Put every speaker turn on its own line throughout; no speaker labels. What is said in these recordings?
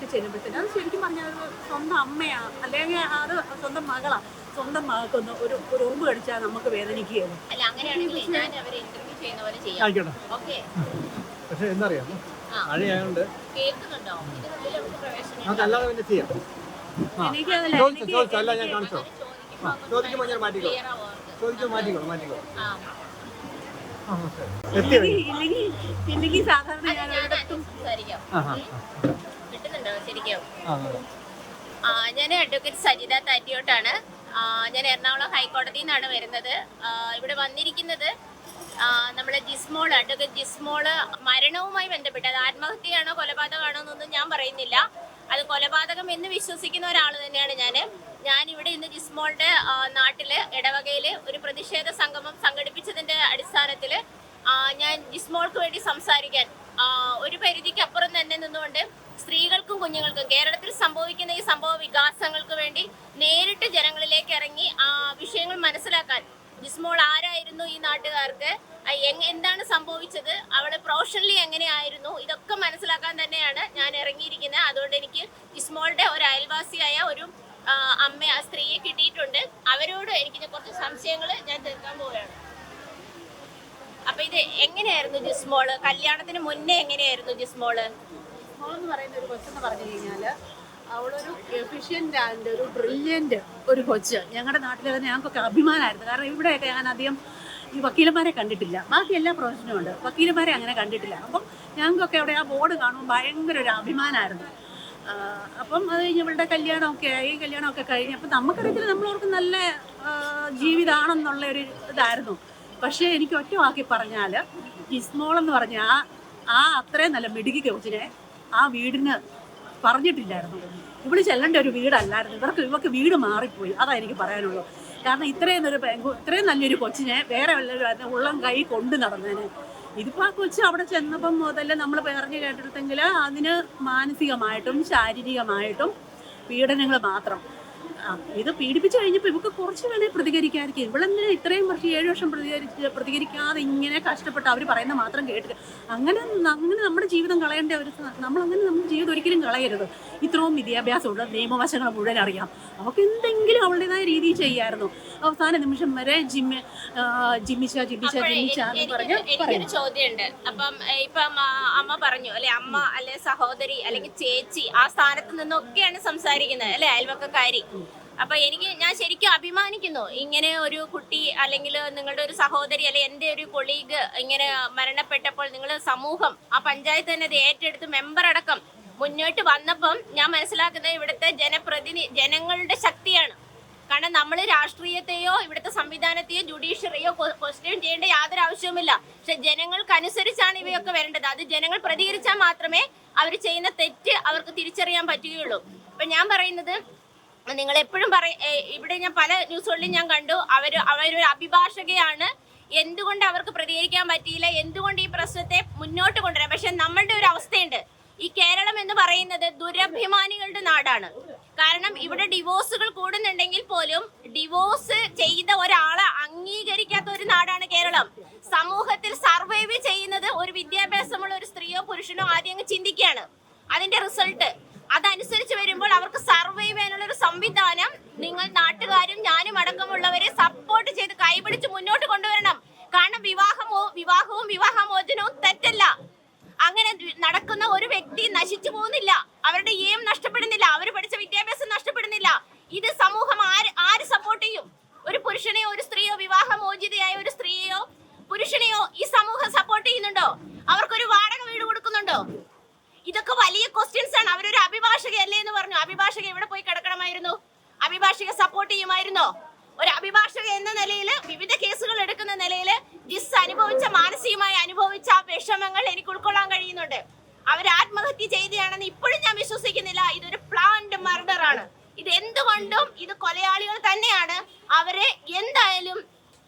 വീട്ടിൽ ചെല്ലുമ്പോഴത്തേനും അത് ശരിക്കും പറഞ്ഞാൽ ഒരു സ്വന്തം അമ്മയാ അല്ലെങ്കിൽ അത് സ്വന്തം മകളാ. സ്വന്തം മകൾക്കൊന്ന് ഒരു ഒരു ഉറുമ്പ് കടിച്ചാൽ നമുക്ക് വേദനിക്കുകയാണ്
ആയിക്കോട്ടെ. പക്ഷെ എന്തറിയാമോ
നമുക്ക്
അല്ലാതെ പിന്നെ ചെയ്യാം. ചോദിച്ചോ ചോദിച്ചോ അല്ല ഞാൻ കാണിച്ചോ.
ചോദിക്കുമ്പോൾ
ഞാൻ മാറ്റിക്കോ മാറ്റിക്കോ മാറ്റിക്കോ എത്തിയോ?
ഇല്ലെങ്കിൽ സാധാരണ ഞാൻ
ഞാൻ
ഒരിടത്തും
സംസാരിക്കാം
ആ ആ
കിട്ടുന്നുണ്ടോ ശരിക്കും ഞാൻ അഡ്വക്കേറ്റ് സജിത താറ്റിയോട്ടാണ്. ഞാൻ എറണാകുളം ഹൈക്കോടതിയിൽ നിന്നാണ് വരുന്നത് ഇവിടെ വന്നിരിക്കുന്നത് നമ്മുടെ നമ്മളെ ജിസ്മോൾ അഡ്വക്കേറ്റ് ജിസ്മോൾ മരണവുമായി ബന്ധപ്പെട്ട് അത് ആത്മഹത്യയാണോ കൊലപാതകമാണോ എന്നൊന്നും ഞാൻ പറയുന്നില്ല. അത് കൊലപാതകം എന്ന് വിശ്വസിക്കുന്ന ഒരാൾ തന്നെയാണ് ഞാൻ ഞാൻ ഇവിടെ ഇന്ന് ജിസ്മോളുടെ നാട്ടിൽ ഇടവകയിൽ ഒരു പ്രതിഷേധ സംഗമം സംഘടിപ്പിച്ചതിന്റെ അടിസ്ഥാനത്തിൽ ഞാൻ ജിസ്മോൾക്ക് വേണ്ടി സംസാരിക്കാൻ ഒരു പരിധിക്ക് അപ്പുറം തന്നെ നിന്നുകൊണ്ട് സ്ത്രീകൾക്കും കുഞ്ഞുങ്ങൾക്കും കേരളത്തിൽ സംഭവിക്കുന്ന ഈ സംഭവ വികാസങ്ങൾക്ക് വേണ്ടി നേരിട്ട് ജനങ്ങളിലേക്ക് ഇറങ്ങി ആ വിഷയങ്ങൾ മനസ്സിലാക്കാൻ. ജിസ്മോൾ ആരായിരുന്നു ഈ നാട്ടുകാർക്ക്? എന്താണ് സംഭവിച്ചത്? അവൾ പ്രൊഫഷണലി എങ്ങനെയായിരുന്നു? ഇതൊക്കെ മനസ്സിലാക്കാൻ തന്നെയാണ് ഞാൻ ഇറങ്ങിയിരിക്കുന്നത്. അതുകൊണ്ട് എനിക്ക് ജിസ്മോളുടെ ഒരു അയൽവാസിയായ ഒരു അമ്മ ആ സ്ത്രീയെ കിട്ടിയിട്ടുണ്ട്. അവരോട് എനിക്ക് കുറച്ച് സംശയങ്ങൾ ഞാൻ തീർക്കാൻ പോവുകയാണ്. അപ്പൊ ഇത് എങ്ങനെയായിരുന്നു ജിസ്മോൾ? കല്യാണത്തിന് മുന്നേ എങ്ങനെയായിരുന്നു ജിസ്മോൾ?
മോളെന്ന് പറയുന്ന ഒരു കൊച്ചെന്ന് പറഞ്ഞു കഴിഞ്ഞാൽ അവളൊരു എഫിഷ്യന്റ് ആൻഡ് ഒരു ബ്രില്യന്റ് ഒരു കൊച്ച്. ഞങ്ങളുടെ നാട്ടിലെ തന്നെ ഞങ്ങൾക്കൊക്കെ അഭിമാനമായിരുന്നു കാരണം ഇവിടെയൊക്കെ ഞാൻ അധികം ഈ വക്കീലന്മാരെ കണ്ടിട്ടില്ല. ബാക്കി എല്ലാ പ്രൊഫഷനും ഉണ്ട്. വക്കീലന്മാരെ അങ്ങനെ കണ്ടിട്ടില്ല. അപ്പം ഞങ്ങൾക്കൊക്കെ അവിടെ ആ ബോർഡ് കാണുമ്പോൾ ഭയങ്കര ഒരു അഭിമാനമായിരുന്നു അപ്പം അത് കഴിഞ്ഞ് ഇവളുടെ കല്യാണമൊക്കെ ആയി. കല്യാണമൊക്കെ കഴിഞ്ഞ് അപ്പം നമുക്കറിയത്തില്ല നമ്മളവർക്ക് നല്ല ജീവിതമാണെന്നുള്ള ഒരു ഇതായിരുന്നു. പക്ഷേ എനിക്ക് ഒറ്റ വാക്കി പറഞ്ഞാൽ ഇസ്മോൾ എന്ന് പറഞ്ഞ ആ ആ അത്രയും നല്ല മിടുക്കി കൊച്ചിനെ ആ വീടിന് പറഞ്ഞിട്ടില്ലായിരുന്നു. ഇവിടെ ചെല്ലേണ്ട ഒരു വീടല്ലായിരുന്നു. ഇവർക്ക് ഇവർക്ക് വീട് മാറിപ്പോയി. അതാ എനിക്ക് പറയാനുള്ളൂ. കാരണം ഇത്രയും ഒരു ഇത്രയും നല്ലൊരു കൊച്ചിനെ വേറെ വല്ലവരും ഉള്ളം കൈ കൊണ്ട് നടന്നേനെ. ഇതിപ്പോൾ ആ കൊച്ച് അവിടെ ചെന്നപ്പം മുതൽ നമ്മൾ പറഞ്ഞു കേട്ടിട്ടെങ്കിൽ അതിന് മാനസികമായിട്ടും ശാരീരികമായിട്ടും പീഡനങ്ങൾ മാത്രം. ഇത് പീഡിപ്പിച്ചു കഴിഞ്ഞപ്പോൾ ഇവക്ക് കുറച്ച് വേണേൽ പ്രതികരിക്കാതിരിക്കും ഇവളെന്തിനാ ഇത്രയും വർഷം ഏഴ് വർഷം പ്രതികരിച്ച് പ്രതികരിക്കാതെ ഇങ്ങനെ കഷ്ടപ്പെട്ട് അവർ പറയുന്ന മാത്രം കേട്ടിട്ട് അങ്ങനെ അങ്ങനെ നമ്മുടെ ജീവിതം കളയേണ്ട ഒരു നമ്മൾ അങ്ങനെ നമ്മുടെ ജീവിതം ഒരിക്കലും കളയരുത്. ഇത്രയും വിദ്യാഭ്യാസമുള്ള നിയമവശങ്ങൾ മുഴുവൻ അറിയാം. അവൾക്ക് എന്തെങ്കിലും അവളുടേതായ രീതിയിൽ ചെയ്യായിരുന്നു. അവസാന നിമിഷം വരെ ജിമ്മി ജിമ്മിച്ച ജിമ്മിച്ച ജിമ്മിച്ച
എനിക്കൊരു ചോദ്യമുണ്ട്. അപ്പം ഇപ്പം അമ്മ പറഞ്ഞു അല്ലെ അമ്മ അല്ലെ സഹോദരി അല്ലെങ്കിൽ ചേച്ചി ആ സ്ഥാനത്ത് നിന്നൊക്കെയാണ് സംസാരിക്കുന്നത് അല്ലെ അയൽവക്കക്കാരി? അപ്പൊ എനിക്ക് ഞാൻ ശരിക്കും അഭിമാനിക്കുന്നു. ഇങ്ങനെ ഒരു കുട്ടി അല്ലെങ്കിൽ നിങ്ങളുടെ ഒരു സഹോദരി അല്ലെ എന്റെ ഒരു കൊളീഗ് ഇങ്ങനെ മരണപ്പെട്ടപ്പോൾ നിങ്ങൾ സമൂഹം ആ പഞ്ചായത്ത് തന്നെ അത് ഏറ്റെടുത്ത് മെമ്പർ അടക്കം മുന്നോട്ട് വന്നപ്പം ഞാൻ മനസ്സിലാക്കുന്നത് ഇവിടുത്തെ ജനപ്രതിനി ജനങ്ങളുടെ ശക്തിയാണ്. കാരണം നമ്മൾ രാഷ്ട്രീയത്തെയോ ഇവിടുത്തെ സംവിധാനത്തെയോ ജുഡീഷ്യറിയോ ക്വസ്റ്റ്യൻ ചെയ്യേണ്ട യാതൊരു ആവശ്യവുമില്ല. പക്ഷെ ജനങ്ങൾക്ക് അനുസരിച്ചാണ് ഇവയൊക്കെ വരേണ്ടത്. അത് ജനങ്ങൾ പ്രതികരിച്ചാൽ മാത്രമേ അവർ ചെയ്യുന്ന തെറ്റ് അവർക്ക് തിരിച്ചറിയാൻ പറ്റുകയുള്ളൂ. അപ്പൊ ഞാൻ പറയുന്നത് നിങ്ങൾ എപ്പോഴും പറ ഇവിടെ ഞാൻ പല ന്യൂസുകളിലും ഞാൻ കണ്ടു. അവർ അവരൊരു അഭിഭാഷകയാണ്. എന്തുകൊണ്ട് അവർക്ക് പ്രതികരിക്കാൻ പറ്റിയില്ല? എന്തുകൊണ്ട് ഈ പ്രശ്നത്തെ മുന്നോട്ട് കൊണ്ടുവരാം പക്ഷെ നമ്മളുടെ ഒരു അവസ്ഥയുണ്ട്. ഈ കേരളം എന്ന് പറയുന്നത് ദുരഭിമാനികളുടെ നാടാണ്. കാരണം ഇവിടെ ഡിവോഴ്സുകൾ കൂടുന്നുണ്ടെങ്കിൽ പോലും ഡിവോഴ്സ് ചെയ്ത ഒരാളെ അംഗീകരിക്കാത്ത ഒരു നാടാണ് കേരളം. സമൂഹത്തിൽ സർവൈവ് ചെയ്യുന്നത് ഒരു വിദ്യാഭ്യാസമുള്ള ഒരു സ്ത്രീയോ പുരുഷനോ ആദ്യം അങ്ങ് ചിന്തിക്കുകയാണ്. അതിന്റെ റിസൾട്ട് അതനുസരിച്ച് വരുമ്പോൾ അവർക്ക് സർവൈവ് ചെയ്യാനുള്ള ഒരു സംവിധാനം നിങ്ങൾ നാട്ടുകാരും ഞാനും അടക്കമുള്ളവരെ സപ്പോർട്ട് ചെയ്ത് കൈപിടിച്ച് മുന്നോട്ട് കൊണ്ടുവരണം. കാരണം വിവാഹമോ വിവാഹവും വിവാഹമോചനവും തെറ്റല്ല. അങ്ങനെ നടക്കുന്ന ഒരു വ്യക്തി നശിച്ചു പോകുന്നില്ല. അവരുടെ എയിം നഷ്ടപ്പെടുന്നില്ല അവർ പഠിച്ച വിദ്യാഭ്യാസം നഷ്ടപ്പെടുന്നില്ല ഇത് സമൂഹം ആര് ആര് സപ്പോർട്ട് ചെയ്യും ഒരു പുരുഷനെയോ ഒരു സ്ത്രീയോ വിവാഹമോചിതയായ ഒരു സ്ത്രീയെയോ പുരുഷനെയോ ഈ സമൂഹം സപ്പോർട്ട് ചെയ്യുന്നുണ്ടോ അവർക്കൊരു വാടക വീട് കൊടുക്കുന്നുണ്ടോ ഇതൊക്കെ വലിയ ക്വസ്റ്റ്യൻസ് ആണ് അവരൊരു അഭിഭാഷകയല്ലേ എന്ന് പറഞ്ഞു. അഭിഭാഷക എവിടെ പോയി കിടക്കണമായിരുന്നു? അഭിഭാഷക സപ്പോർട്ട് ചെയ്യുമായിരുന്നോ? ഒരു അഭിഭാഷക എന്ന നിലയിൽ വിവിധ കേസുകൾ എടുക്കുന്ന നിലയിൽ ജിസ് അനുഭവിച്ച മാനസികമായി അനുഭവിച്ച ആ വിഷമങ്ങൾ എനിക്ക് ഉൾക്കൊള്ളാൻ കഴിയുന്നുണ്ട്. അവർ ആത്മഹത്യ ചെയ്തതാണെന്ന് ഇപ്പോഴും ഞാൻ വിശ്വസിക്കുന്നില്ല. ഇതൊരു പ്ലാന്റ് മർഡർ ആണ്. ഇത് എന്തുകൊണ്ടും ഇത് കൊലയാളികൾ തന്നെയാണ്. അവരെ എന്തായാലും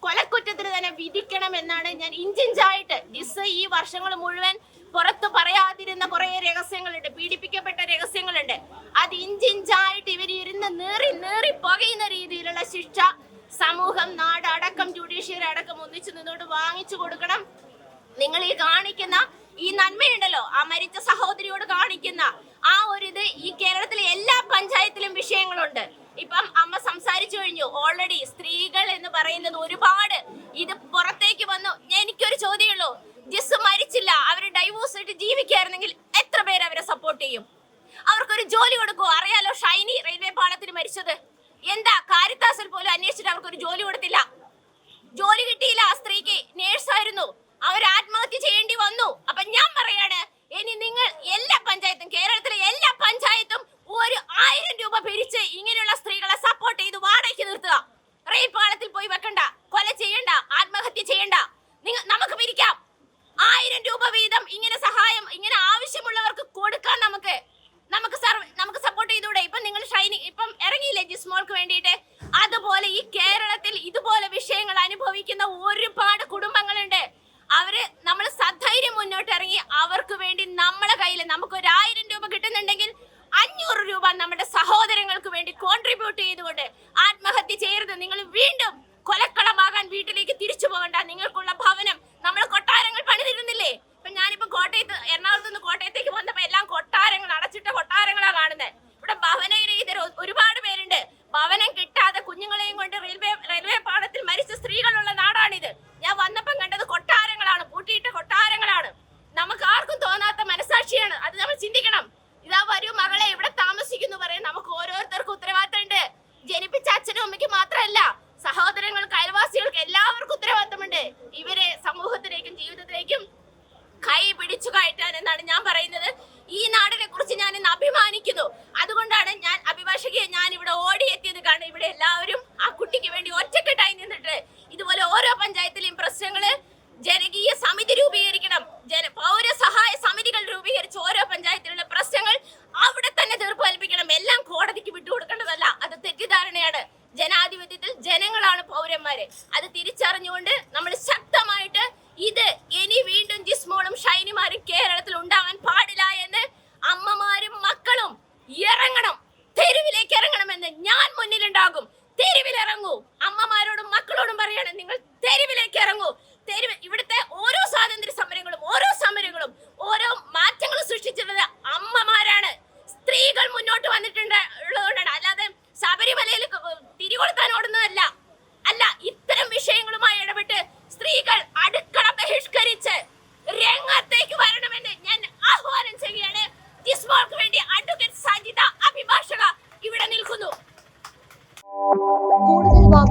കൊലക്കുറ്റത്തിന് തന്നെ വിധിക്കണം എന്നാണ് ഞാൻ ഇഞ്ചിഞ്ചായിട്ട് ജിസ് ഈ വർഷങ്ങൾ മുഴുവൻ പുറത്തു പറയാതിരുന്ന കുറേ രഹസ്യങ്ങളുണ്ട്. പീഡിപ്പിക്കപ്പെട്ട ശിക്ഷ സമൂഹം നാട് അടക്കം ജുഡീഷ്യറി അടക്കം ഒന്നിച്ചു നിന്നോട് വാങ്ങിച്ചു കൊടുക്കണം. നിങ്ങൾ ഈ കാണിക്കുന്ന ഈ നന്മയുണ്ടല്ലോ ആ മരിച്ച സഹോദരിയോട് കാണിക്കുന്ന ആ ഒരു ഇത് ഈ കേരളത്തിലെ എല്ലാ പഞ്ചായത്തിലും വിഷയങ്ങളുണ്ട്. ഇപ്പം അമ്മ സംസാരിച്ചു കഴിഞ്ഞു ഓൾറെഡി സ്ത്രീകൾ എന്ന് പറയുന്നത് ഒരുപാട്. ഇത് പുറത്തേക്ക് വന്നു. എനിക്കൊരു ചോദ്യമുള്ളൂ ജിസ് മരിച്ചില്ല അവർ ഡൈവോഴ്സ് ആയിട്ട് ജീവിക്കായിരുന്നെങ്കിൽ എത്ര പേര് അവരെ സപ്പോർട്ട് ചെയ്യും? അവർക്കൊരു ജോലി കൊടുക്കുമോ അറിയാലോ ഷൈനി റെയിൽവേ പാളത്തിന് മരിച്ചത്. എന്താ? കാരിത്താസിൽ പോലും അന്വേഷിച്ചിട്ട് അവർക്കൊരു ജോലി കൊടുത്തില്ല. ജോലി കിട്ടിയില്ല ആ സ്ത്രീക്ക്. നേഴ്സായിരുന്നു. അവർ ആത്മഹത്യ ചെയ്യേണ്ടി വന്നു. അപ്പൊ ഞാൻ പറയാണ് ഇനി നിങ്ങൾ എല്ലാ പഞ്ചായത്തും കേരളത്തിലെ എല്ലാ പഞ്ചായത്തും ഒരു ആയിരം രൂപ പിരിച്ച് ഇങ്ങനെയുള്ള സ്ത്രീകളെ സപ്പോർട്ട് ചെയ്ത് വാടകയ്ക്ക് നിർത്തുക റെയിൽ പാളത്തിൽ പോയി വെക്കണ്ട കൊല ചെയ്യണ്ട ആത്മഹത്യ ചെയ്യണ്ട നിങ്ങൾ നമുക്ക് പിരിക്കാം ആയിരം രൂപ വീതം ഇങ്ങനെ സഹായം ഇങ്ങനെ ആവശ്യമുള്ളവർക്ക് കൊടുക്കാൻ നമുക്ക് നമുക്ക് സർവ നമുക്ക് സപ്പോർട്ട് ചെയ്തൂടെ ഇപ്പൊ നിങ്ങൾ ഷൈനി ഇപ്പം ഇറങ്ങിയില്ലേ ജിസ്മോൾക്ക് വേണ്ടിയിട്ട്. അതുപോലെ ഈ കേരളത്തിൽ ഇതുപോലെ വിഷയങ്ങൾ അനുഭവിക്കുന്ന ഒരുപാട് കുടുംബങ്ങളുണ്ട്. അവർ നമ്മൾ സധൈര്യം മുന്നോട്ട് ഇറങ്ങി അവർക്ക് വേണ്ടി നമ്മളെ കയ്യിൽ നമുക്ക് ഒരു ആയിരം രൂപ കിട്ടുന്നുണ്ടെങ്കിൽ അഞ്ഞൂറ് രൂപ നമ്മുടെ സഹോദരങ്ങൾക്ക് വേണ്ടി കോൺട്രിബ്യൂട്ട് ചെയ്തുകൊണ്ട് ആത്മഹത്യ ചെയ്യരുത്. നിങ്ങൾ വീണ്ടും അതുകൊണ്ടാണ് ഞാൻ അഭിഭാഷകയെ ഞാൻ ഇവിടെ ഓടിയെത്തിയത് കാരണം ഇവിടെ എല്ലാവരും ആ കുട്ടിക്ക് വേണ്ടി ഒറ്റക്കെട്ടായി നിന്നിട്ട് ഇതുപോലെ ഓരോ പഞ്ചായത്തിലെയും പ്രശ്നങ്ങൾ ജനകീയ സമിതി രൂപീകരിക്കണം. ജന പൗരസഹായ സമിതികൾ രൂപീകരിച്ച് ഓരോ പഞ്ചായത്തിലുള്ള പ്രശ്നങ്ങൾ അവിടെ തന്നെ തീർപ്പ് കൽപ്പിക്കണം എല്ലാം കോടതിക്ക് വിട്ടുകൊടുക്കേണ്ടതല്ല അത് തെറ്റിദ്ധാരണയാണ് ജനാധിപത്യത്തിൽ ജനങ്ങളാണ് പൗരന്മാര് അത് തിരിച്ചറിഞ്ഞുകൊണ്ട് നമ്മൾ ശക്തമായിട്ട് ഇത് ഇനി വീണ്ടും ജിസ്മോളും ഷൈനിമാരും കേരളത്തിൽ ഉണ്ടാവാൻ പാടില്ല എന്ന് അമ്മമാരും മക്കളും ഇറങ്ങണം തെരുവിലേക്ക് ഇറങ്ങണമെന്ന് ഞാൻ മുന്നിലുണ്ടാകും തെരുവിലിറങ്ങൂ അമ്മമാരോടും മക്കളോടും പറയാണ് നിങ്ങൾ തെരുവിലേക്ക് ഇറങ്ങൂ തെരുവ് ഇവിടുത്തെ ഓരോ സ്വാതന്ത്ര്യ സമരങ്ങളും ഓരോ സമരങ്ങളും ഓരോ മാറ്റങ്ങളും സൃഷ്ടിച്ചിട്ടുള്ളത് അമ്മമാരാണ് സ്ത്രീകൾ മുന്നോട്ട് വന്നിട്ടുണ്ട് ഉള്ളതുകൊണ്ടാണ് അല്ലാതെ ശബരിമലയിൽ തിരികൊളുത്താൻ ഓടുന്നതല്ല അല്ല ഇത്തരം വിഷയങ്ങളുമായി ഇടപെട്ട് സ്ത്രീകൾ അടുക്കള ബഹിഷ്കരിച്ച് രംഗത്തേക്ക് വരണമെന്ന് ഞാൻ ആഹ്വാനം ചെയ്യുകയാണ് ജിസ്മോൾക്ക് വേണ്ടി അഡ്വക്കേറ്റ് സജിത അഭിഭാഷക ഇവിടെ നിൽക്കുന്നു
കൂടുതൽ